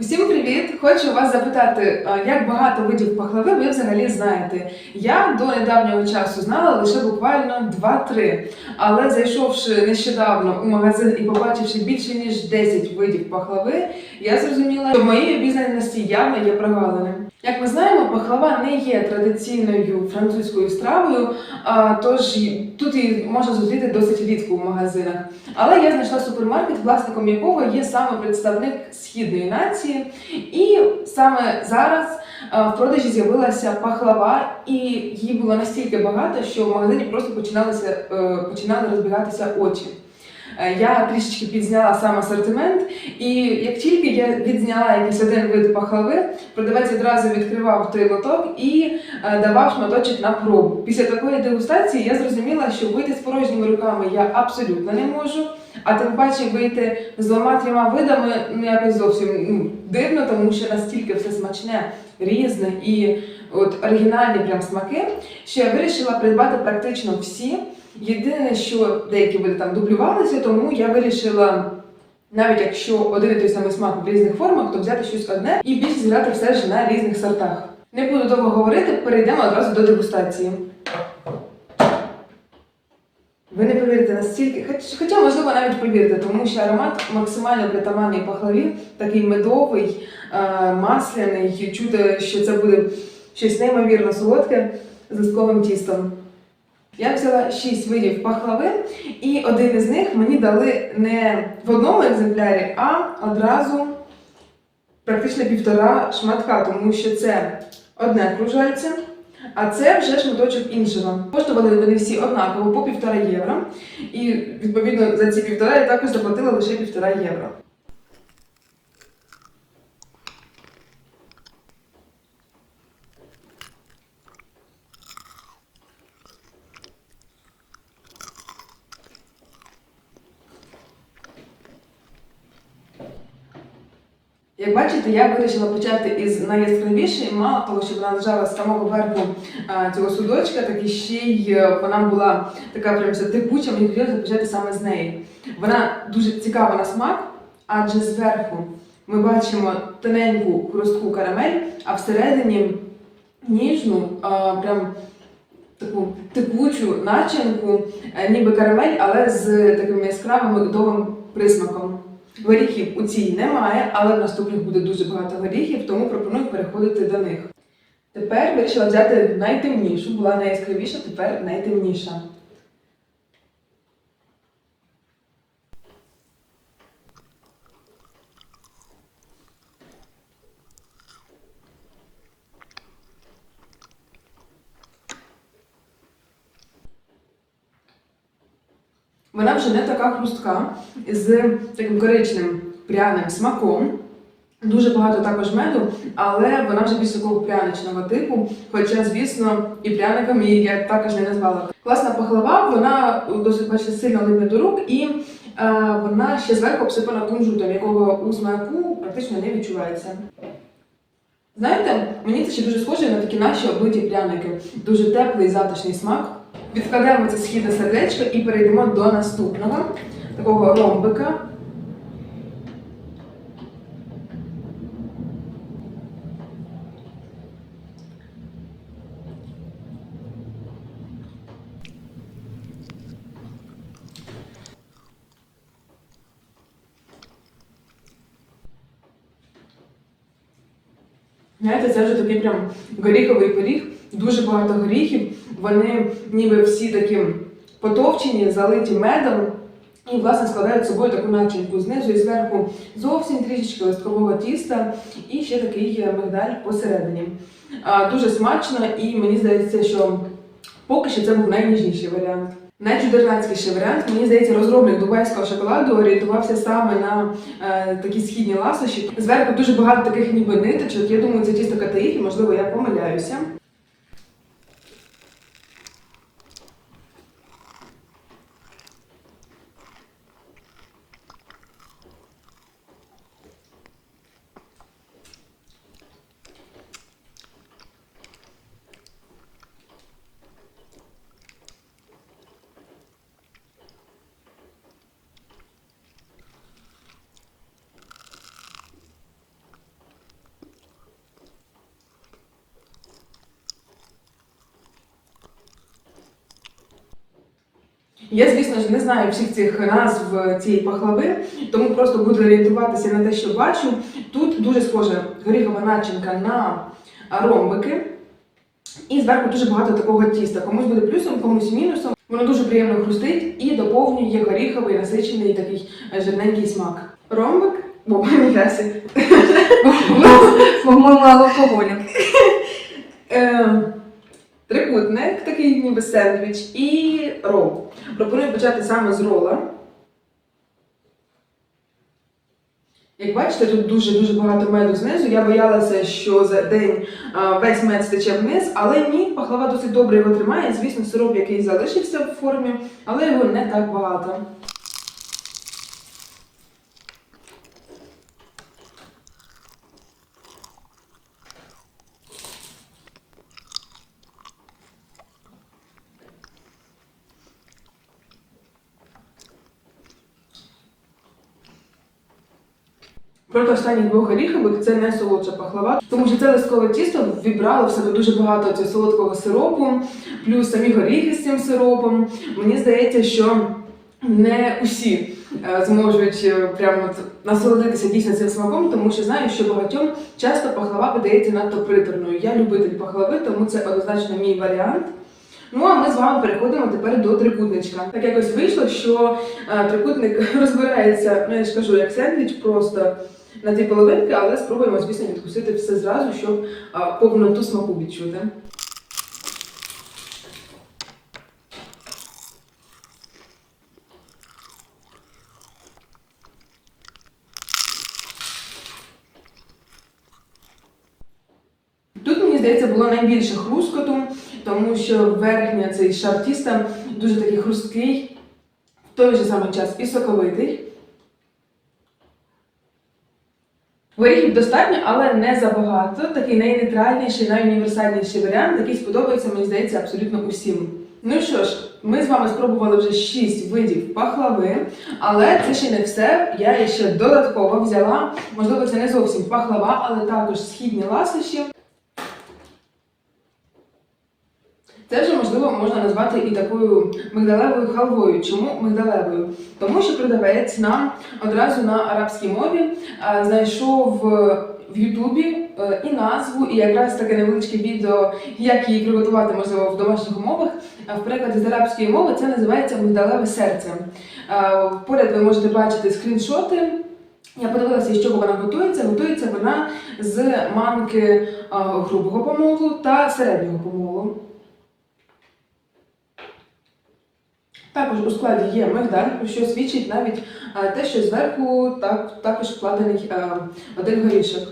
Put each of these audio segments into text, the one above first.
Усім привіт! Хочу вас запитати, як багато видів пахлави ви взагалі знаєте. Я до недавнього часу знала лише буквально 2-3. Але зайшовши нещодавно у магазин і побачивши більше ніж 10 видів пахлави, я зрозуміла, що в моїй обізнаності явно є прогалини. Як ми знаємо, пахлава не є традиційною французькою стравою, а, тож тут її можна зустріти досить рідко в магазинах. Але я знайшла супермаркет, власником якого є саме представник східної нації, і саме зараз в продажі з'явилася пахлава, і її було настільки багато, що в магазині просто починалися е, починали розбігатися очі. Е, Я трішечки підзняла сам асортимент, і як тільки я відзняла якийсь один вид пахлави, продавець відразу відкривав той лоток і е, давав шматочок на пробу. Після такої дегустації я зрозуміла, що вийти з порожніми руками я абсолютно не можу. А тим паче вийти з двома трьома видами ну якось зовсім ну, дивно, тому що настільки все смачне, різне і от оригінальні прям смаки, що я вирішила придбати практично всі. Єдине, що деякі види там дублювалися, тому я вирішила. Навіть якщо один і той самий смак в різних формах, то взяти щось одне і більше зіграти все ж на різних сортах. Не буду довго говорити, перейдемо одразу до дегустації. Ви не повірите настільки, хоч, хоча можливо навіть повірите, тому що аромат максимально притаманний пахлаві, такий медовий, е, масляний, чути, що це буде щось неймовірно солодке з листковим тістом. Я взяла 6 видів пахлави, і один із них мені дали не в одному екземплярі, а одразу практично півтора шматка, тому що це одне кружальце, а це вже шматочок іншого. Коштували вони всі однаково по півтора євро. І відповідно за ці півтора я також заплатила лише півтора євро. Як бачите, я вирішила почати із найяскравішої, мало того, що вона лежала з самого верху цього судочка, так і ще й е, вона була така прям текуча, мені хотілося почати саме з неї. Вона дуже цікава на смак, адже зверху ми бачимо тоненьку хрустку карамель, а всередині ніжну, а, прям таку текучу начинку, е, ніби карамель, але з таким яскравим медовим присмаком. Горіхів у цій немає, але в наступних буде дуже багато горіхів, тому пропоную переходити до них. Тепер вирішила взяти найтемнішу, була найяскравіша, тепер найтемніша. Вона вже не така хрустка з таким коричневим пряним смаком. Дуже багато також меду, але вона вже більш такого пряничного типу. Хоча, звісно, і пряниками її я також не назвала. Класна пахлава, вона досить бачите, сильно липне до рук, і е, вона ще зверху обсипана кунжутом, якого у смаку практично не відчувається. Знаєте, мені це ще дуже схоже на такі наші облиті пряники. Дуже теплий, затишний смак. Відкладемо це східне сердечко і перейдемо до наступного такого ромбика. Знаєте, це вже такий прям горіховий пиріг, дуже багато горіхів. Вони ніби всі такі потовчені, залиті медом. І, власне, складають собою таку начинку знизу і зверху зовсім трішечки листкового тіста і ще такий мигдаль посередині. А, дуже смачно, і мені здається, що поки що це був найніжніший варіант. Найчудернацькіший варіант, мені здається, розробник дубайського шоколаду орієнтувався саме на е, такі східні ласощі. Зверху дуже багато таких ніби ниточок. Я думаю, це тісто катаїфі, можливо, я помиляюся. Я, звісно ж, не знаю всіх цих назв цієї пахлави, тому просто буду орієнтуватися на те, що бачу. Тут дуже схожа горіхова начинка на ромбики. І зверху дуже багато такого тіста. Комусь буде плюсом, комусь мінусом. Воно дуже приємно хрустить і доповнює горіховий насичений такий е, жирненький смак. Ромбик, бо. По-моєму, алкоголю. Трикутник, такий ніби сендвіч, і рол. Пропоную почати саме з рола. Як бачите, тут дуже-дуже багато меду знизу. Я боялася, що за день весь мед стече вниз, але ні, пахлава досить добре його тримає. Звісно, сироп, який залишився в формі, але його не так багато. Проти останніх двох горіхових це найсолодша пахлава, тому що це листкове тісто вібрало в себе дуже багато цього солодкого сиропу, плюс самі горіхи з цим сиропом. Мені здається, що не усі е, зможуть е, прямо насолодитися дійсно цим смаком, тому що знаю, що багатьом часто пахлава видається надто приторною. Я любитель пахлави, тому це однозначно мій варіант. Ну а ми з вами переходимо тепер до трикутничка. Так якось вийшло, що е, трикутник розбирається, ну я ж кажу, як сендвіч, просто на дві половинки, але спробуємо, звісно, відкусити все зразу, щоб е, повноту смаку відчути. Тут, мені здається, було найбільше хрускоту, тому що верхня цей шар дуже такий хрусткий, в той же самий час і соковитий. Горіхів достатньо, але не забагато. Такий найнейтральніший, найуніверсальніший варіант, який сподобається, мені здається, абсолютно усім. Ну що ж, ми з вами спробували вже 6 видів пахлави, але це ще не все. Я ще додатково взяла, можливо, це не зовсім пахлава, але також східні ласощі. Це вже можливо можна назвати і такою мигдалевою халвою. Чому мигдалевою? Тому що продавець нам одразу на арабській мові знайшов е, в Ютубі е, і назву, і якраз таке невеличке відео, як її приготувати можливо в домашніх умовах. В перекладі з арабської мови це називається мигдалеве серце. Поряд ви можете бачити скріншоти. Я подивилася, з чого вона готується. Готується вона з манки а, грубого помолу та середнього помолу. Також у складі є мигдаль, що свідчить навіть е, те, що зверху так, також вкладений е, один горішок.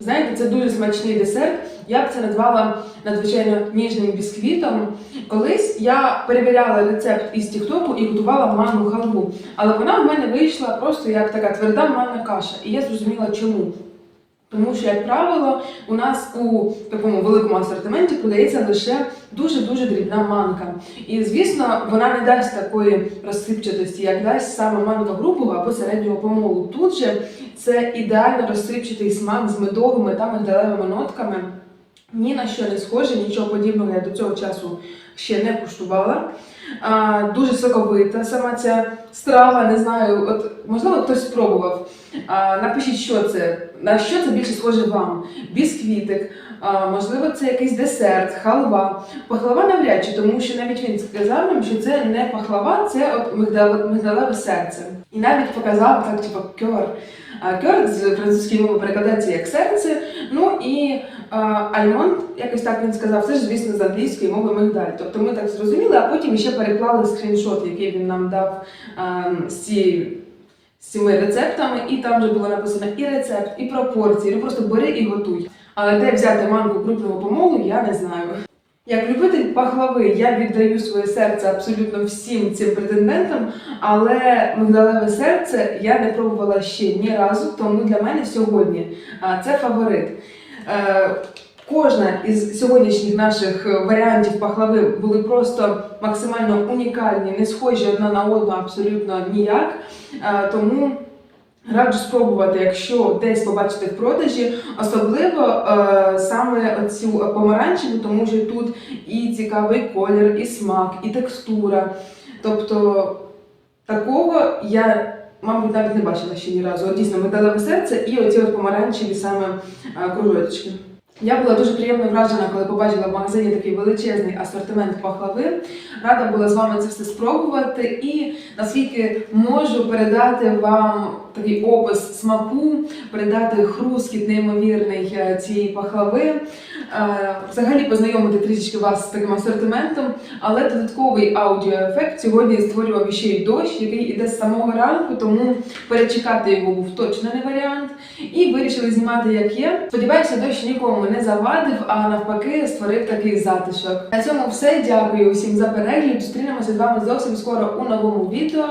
Знаєте, це дуже смачний десерт. Я б це назвала надзвичайно ніжним бісквітом. Колись я перевіряла рецепт із Тіктоку і готувала манну халву, але вона в мене вийшла просто як така тверда манна каша. І я зрозуміла, чому. Тому що, як правило, у нас у такому великому асортименті подається лише дуже-дуже дрібна манка. І, звісно, вона не дасть такої розсипчатості, як дасть саме манка грубого або середнього помолу. Тут же це ідеально розсипчатий смак з медовими та мигдалевими нотками. Ні на що не схоже, нічого подібного я до цього часу ще не куштувала. А, дуже соковита сама ця страва, не знаю, от можливо хтось спробував. А, напишіть, що це, на що це більше схоже вам. Бісквітик, а, можливо, це якийсь десерт, халва. Пахлава навряд чи, тому що навіть він сказав нам, що це не пахлава, це от мигдалеве, серце. І навіть показав так, типу, кьор. А кьор з французької мови перекладається як серце. Ну і а, альмонд, якось так він сказав, це ж, звісно, з англійської мови мигдаль. Тобто ми так зрозуміли, а потім ще переклали скріншот, який він нам дав з цією. З цими рецептами, і там вже було написано і рецепт, і пропорції. Ну просто бери і готуй. Але де взяти манку крупного помолу, я не знаю. Як любитель пахлави, я віддаю своє серце абсолютно всім цим претендентам, але мигдалеве серце я не пробувала ще ні разу, тому для мене сьогодні це фаворит. Е, Кожна із сьогоднішніх наших е, варіантів пахлави були просто максимально унікальні, не схожі одна на одну абсолютно ніяк. Е, Тому Раджу спробувати, якщо десь побачите в продажі, особливо е, саме цю помаранчеву, тому що тут і цікавий колір, і смак, і текстура. Тобто такого я, мабуть, навіть не бачила ще ні разу. От дійсно металеве серце і оці от помаранчеві саме е, кружочки. Я була дуже приємно вражена, коли побачила в магазині такий величезний асортимент пахлави. Рада була з вами це все спробувати і наскільки можу передати вам такий опис смаку, передати хрускіт неймовірний е, цієї пахлави, взагалі познайомити трішечки вас з таким асортиментом, але додатковий аудіоефект сьогодні створював ще й дощ, який іде з самого ранку, тому перечекати його був точно не варіант. І вирішили знімати як є. Сподіваюся, дощ нікому не завадив, а навпаки створив такий затишок. На цьому все. Дякую усім за перегляд. Зустрінемося з вами зовсім скоро у новому відео.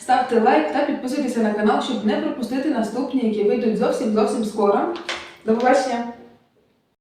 Ставте лайк та підписуйтеся на канал, щоб не пропустити наступні, які вийдуть зовсім зовсім скоро. До побачення!